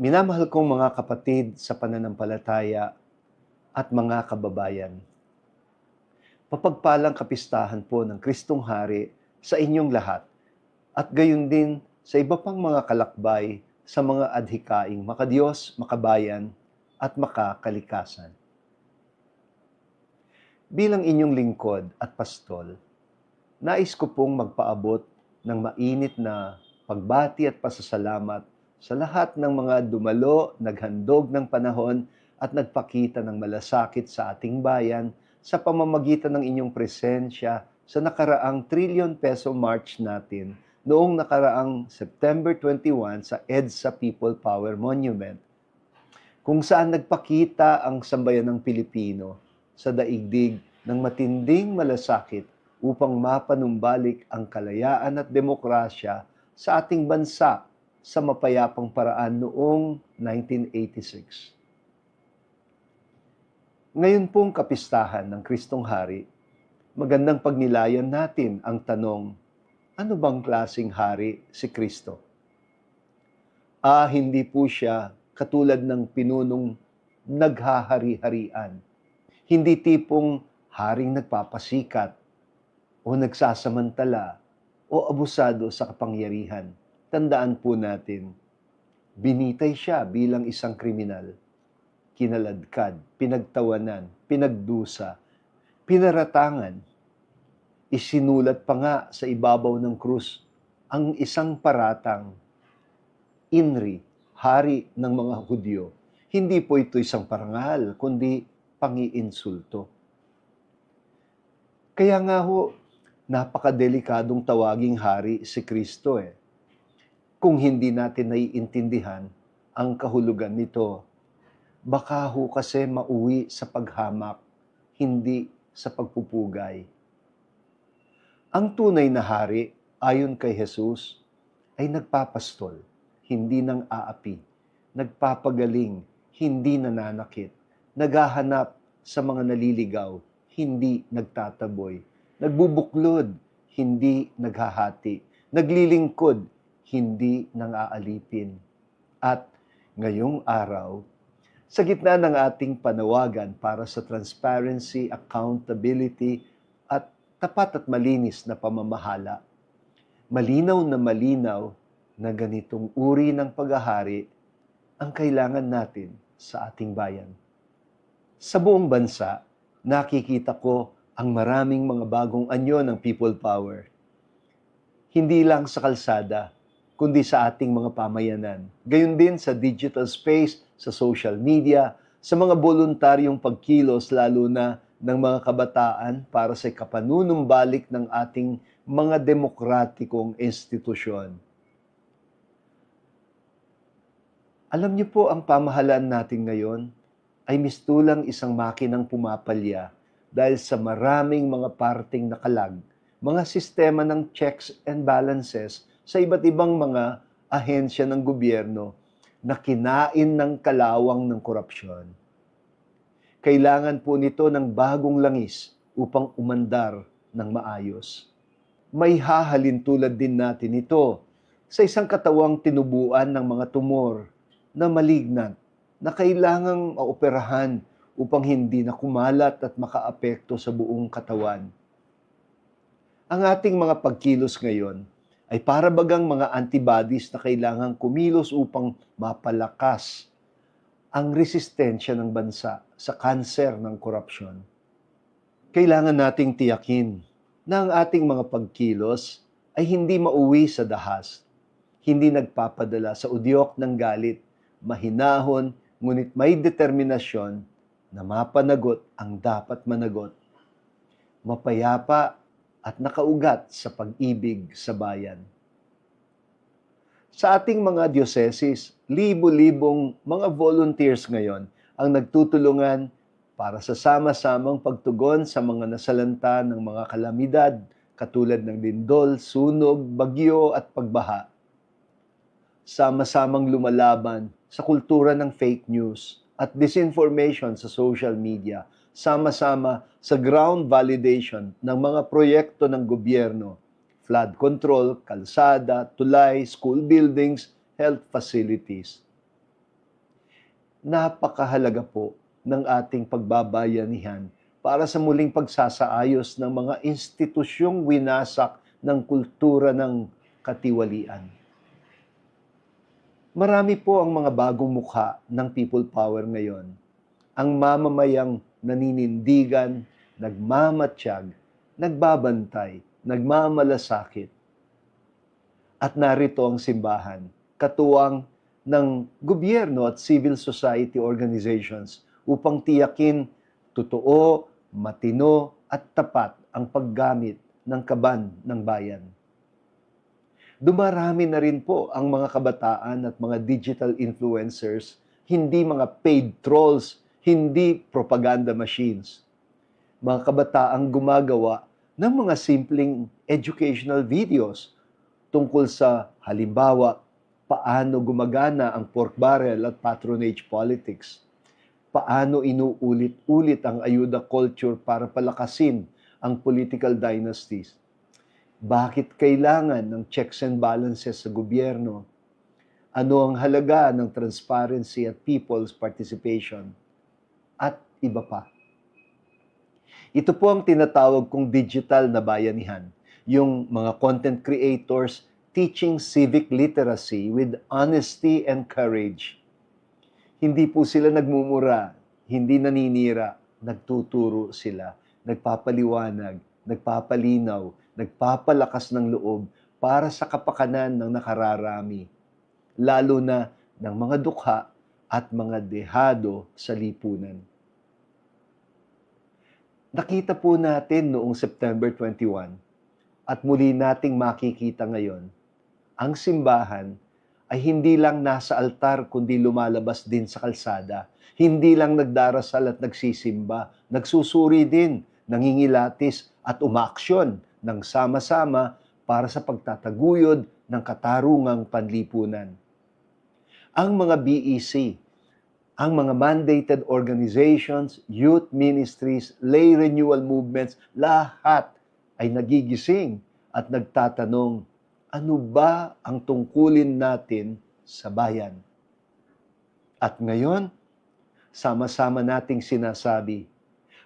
Minamahal kong mga kapatid sa pananampalataya at mga kababayan. Papagpalang kapistahan po ng Kristong Hari sa inyong lahat at gayon din sa iba pang mga kalakbay sa mga adhikaing makadiyos, makabayan at makakalikasan. Bilang inyong lingkod at pastol, nais ko pong magpaabot ng mainit na pagbati at pasasalamat sa lahat ng mga dumalo, naghandog ng panahon at nagpakita ng malasakit sa ating bayan sa pamamagitan ng inyong presensya sa nakaraang trillion peso march natin noong nakaraang September 21 sa EDSA People Power Monument kung saan nagpakita ang sambayan ng Pilipino sa daigdig ng matinding malasakit upang mapanumbalik ang kalayaan at demokrasya sa ating bansa sa mapayapang paraan noong 1986. Ngayon pong kapistahan ng Kristong Hari, magandang pagnilayan natin ang tanong, ano bang klasing hari si Kristo? Ah, hindi po siya katulad ng pinunong naghahari-harian. Hindi tipong haring nagpapasikat o nagsasamantala o abusado sa kapangyarihan. Tandaan po natin, binitay siya bilang isang kriminal kinaladkad, pinagtawanan, pinagdusa, pinaratangan. Isinulat pa nga sa ibabaw ng krus ang isang paratang, Inri, hari ng mga Hudyo. Hindi po ito isang parangal, kundi pangiinsulto. Kaya nga ho, napakadelikadong tawaging hari si Kristo eh. Kung hindi natin naiintindihan ang kahulugan nito baka ho kasi mauwi sa paghamak, hindi sa pagpupugay. Ang tunay na hari, ayon kay Jesus, ay nagpapastol, hindi nang aapi, nagpapagaling, hindi nananakit, naghahanap sa mga naliligaw, hindi nagtataboy, nagbubuklod, hindi naghahati, naglilingkod, hindi nang aalipin. At ngayong araw, sa gitna ng ating panawagan para sa transparency, accountability, at tapat at malinis na pamamahala, malinaw na malinaw na ganitong uri ng paghahari ang kailangan natin sa ating bayan. Sa buong bansa, nakikita ko ang maraming mga bagong anyo ng people power. Hindi lang sa kalsada, kundi sa ating mga pamayanan. Gayon din sa digital space, sa social media, sa mga voluntaryong pagkilos lalo na ng mga kabataan para sa kapanunumbalik ng ating mga demokratikong institusyon. Alam niyo po ang pamahalaan natin ngayon ay mistulang isang makinang pumapalya dahil sa maraming mga parting nakalag, mga sistema ng checks and balances sa iba't ibang mga ahensya ng gobyerno na kinain ng kalawang ng korupsyon. Kailangan po nito ng bagong langis upang umandar ng maayos. May hahalin tulad din natin ito sa isang katawang tinubuan ng mga tumor na malignant na kailangang maoperahan upang hindi na kumalat at makaapekto sa buong katawan. Ang ating mga pagkilos ngayon ay para bagang mga antibodies na kailangang kumilos upang mapalakas ang resistensya ng bansa sa kanser ng korupsyon. Kailangan nating tiyakin na ang ating mga pagkilos ay hindi mauwi sa dahas, hindi nagpapadala sa udyok ng galit, mahinahon, ngunit may determinasyon na mapanagot ang dapat managot. Mapayapa at nakaugat sa pag-ibig sa bayan. Sa ating mga dioceses, libo-libong mga volunteers ngayon ang nagtutulungan para sa sama-samang pagtugon sa mga nasalanta ng mga kalamidad katulad ng lindol, sunog, bagyo at pagbaha. Sama-samang lumalaban sa kultura ng fake news at disinformation sa social media sama-sama sa ground validation ng mga proyekto ng gobyerno, flood control, kalsada, tulay, school buildings, health facilities. napakahalaga po ng ating pagbabayanihan para sa muling pagsasaayos ng mga institusyong winasak ng kultura ng katiwalian. Marami po ang mga bagong mukha ng people power ngayon. Ang mamamayang naninindigan, nagmamatsyag, nagbabantay, nagmamalasakit. At narito ang simbahan, katuwang ng gobyerno at civil society organizations upang tiyakin totoo, matino at tapat ang paggamit ng kaban ng bayan. Dumarami na rin po ang mga kabataan at mga digital influencers, hindi mga paid trolls, hindi propaganda machines. Mga kabataang gumagawa ng mga simpleng educational videos tungkol sa halimbawa paano gumagana ang pork barrel at patronage politics. Paano inuulit-ulit ang ayuda culture para palakasin ang political dynasties. Bakit kailangan ng checks and balances sa gobyerno? Ano ang halaga ng transparency at people's participation? At iba pa. Ito po ang tinatawag kong digital na bayanihan. Yung mga content creators teaching civic literacy with honesty and courage. Hindi po sila nagmumura, hindi naninira, nagtuturo sila, nagpapaliwanag, nagpapalinaw, nagpapalakas ng loob para sa kapakanan ng nakararami, lalo na ng mga dukha at mga dehado sa lipunan. Nakita po natin noong September 21 at muli nating makikita ngayon, ang simbahan ay hindi lang nasa altar kundi lumalabas din sa kalsada. Hindi lang nagdarasal at nagsisimba, nagsusuri din, nangingilatis at umaaksyon ng sama-sama para sa pagtataguyod ng katarungang panlipunan. Ang mga BEC, ang mga mandated organizations, youth ministries, lay renewal movements, lahat ay nagigising at nagtatanong, ano ba ang tungkulin natin sa bayan? At ngayon, sama-sama nating sinasabi,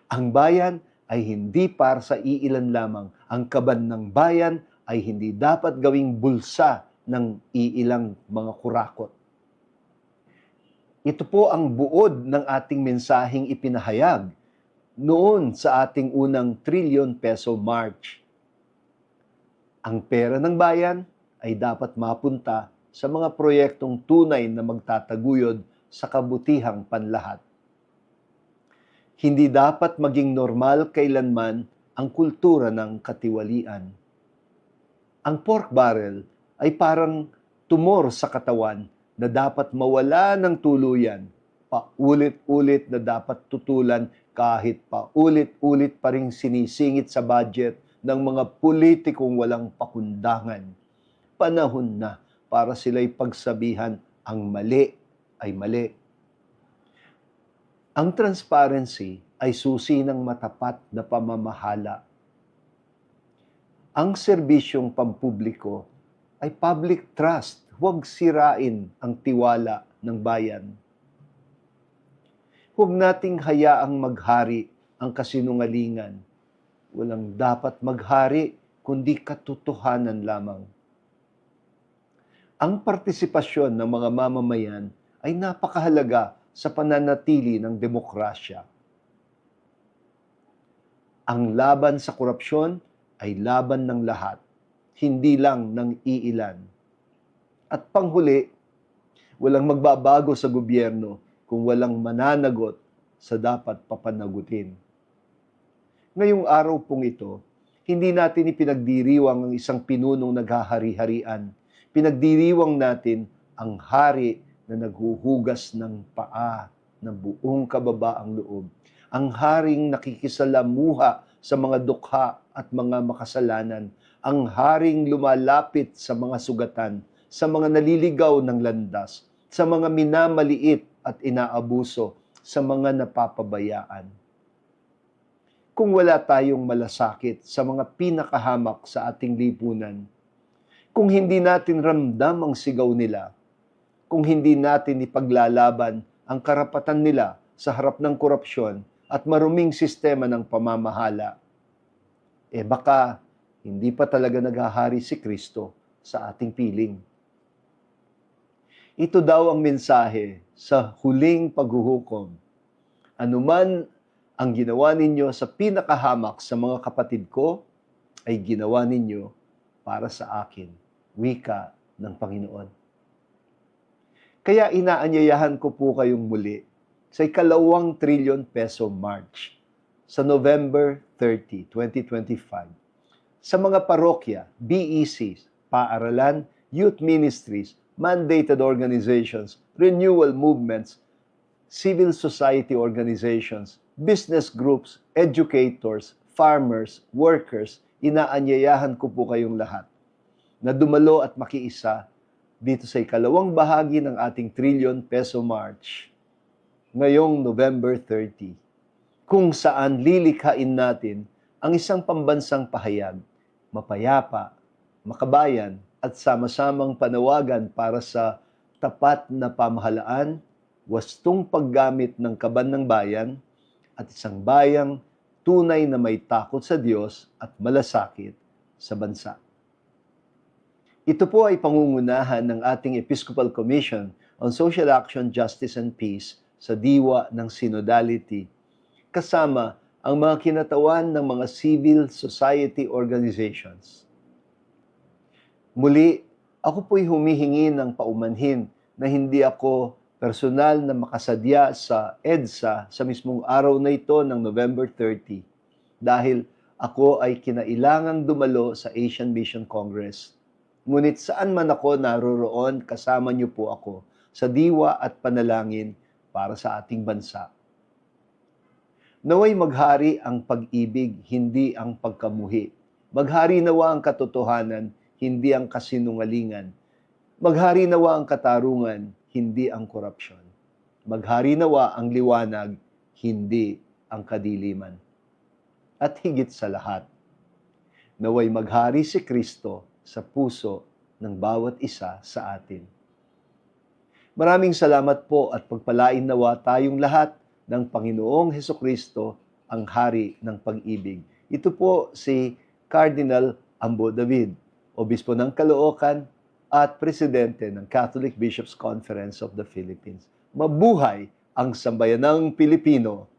ang bayan ay hindi para sa iilan lamang. Ang kaban ng bayan ay hindi dapat gawing bulsa ng iilang mga kurakot. Ito po ang buod ng ating mensaheng ipinahayag noon sa ating unang trillion peso march. Ang pera ng bayan ay dapat mapunta sa mga proyektong tunay na magtataguyod sa kabutihang panlahat. Hindi dapat maging normal kailanman ang kultura ng katiwalian. Ang pork barrel ay parang tumor sa katawan na dapat mawala ng tuluyan, paulit-ulit na dapat tutulan kahit paulit-ulit pa rin sinisingit sa budget ng mga politikong walang pakundangan. Panahon na para sila'y pagsabihan ang mali ay mali. Ang transparency ay susi ng matapat na pamamahala. Ang serbisyong pampubliko ay public trust huwag sirain ang tiwala ng bayan. Huwag nating hayaang maghari ang kasinungalingan. Walang dapat maghari kundi katotohanan lamang. Ang partisipasyon ng mga mamamayan ay napakahalaga sa pananatili ng demokrasya. Ang laban sa korupsyon ay laban ng lahat, hindi lang ng iilan at panghuli, walang magbabago sa gobyerno kung walang mananagot sa dapat papanagutin. Ngayong araw pong ito, hindi natin ipinagdiriwang ang isang pinunong naghahari-harian. Pinagdiriwang natin ang hari na naghuhugas ng paa ng buong kababaang loob. Ang haring nakikisalamuha sa mga dukha at mga makasalanan. Ang haring lumalapit sa mga sugatan sa mga naliligaw ng landas, sa mga minamaliit at inaabuso, sa mga napapabayaan. Kung wala tayong malasakit sa mga pinakahamak sa ating lipunan, kung hindi natin ramdam ang sigaw nila, kung hindi natin ipaglalaban ang karapatan nila sa harap ng korupsyon at maruming sistema ng pamamahala, eh baka hindi pa talaga naghahari si Kristo sa ating piling. Ito daw ang mensahe sa huling paghuhukom. Anuman ang ginawa ninyo sa pinakahamak sa mga kapatid ko, ay ginawa ninyo para sa akin. Wika ng Panginoon. Kaya inaanyayahan ko po kayong muli sa ikalawang trilyon peso March sa November 30, 2025 sa mga parokya, BECs, paaralan, youth ministries, mandated organizations, renewal movements, civil society organizations, business groups, educators, farmers, workers, inaanyayahan ko po kayong lahat na dumalo at makiisa dito sa ikalawang bahagi ng ating trillion peso march ngayong November 30 kung saan lilikhain natin ang isang pambansang pahayag, mapayapa, makabayan at sama-samang panawagan para sa tapat na pamahalaan, wastong paggamit ng kaban ng bayan at isang bayang tunay na may takot sa Diyos at malasakit sa bansa. Ito po ay pangungunahan ng ating Episcopal Commission on Social Action, Justice and Peace sa diwa ng synodality, kasama ang mga kinatawan ng mga civil society organizations. Muli, ako po'y humihingi ng paumanhin na hindi ako personal na makasadya sa EDSA sa mismong araw na ito ng November 30 dahil ako ay kinailangang dumalo sa Asian Mission Congress. Ngunit saan man ako naroroon, kasama niyo po ako sa diwa at panalangin para sa ating bansa. Naway maghari ang pag-ibig, hindi ang pagkamuhi. Maghari nawa ang katotohanan, hindi ang kasinungalingan. Maghari nawa ang katarungan, hindi ang korupsyon. Maghari nawa ang liwanag, hindi ang kadiliman. At higit sa lahat, naway maghari si Kristo sa puso ng bawat isa sa atin. Maraming salamat po at pagpalain nawa tayong lahat ng Panginoong Heso Kristo ang Hari ng Pag-ibig. Ito po si Cardinal Ambo David, Obispo ng Caloocan at Presidente ng Catholic Bishops Conference of the Philippines. Mabuhay ang sambayanang Pilipino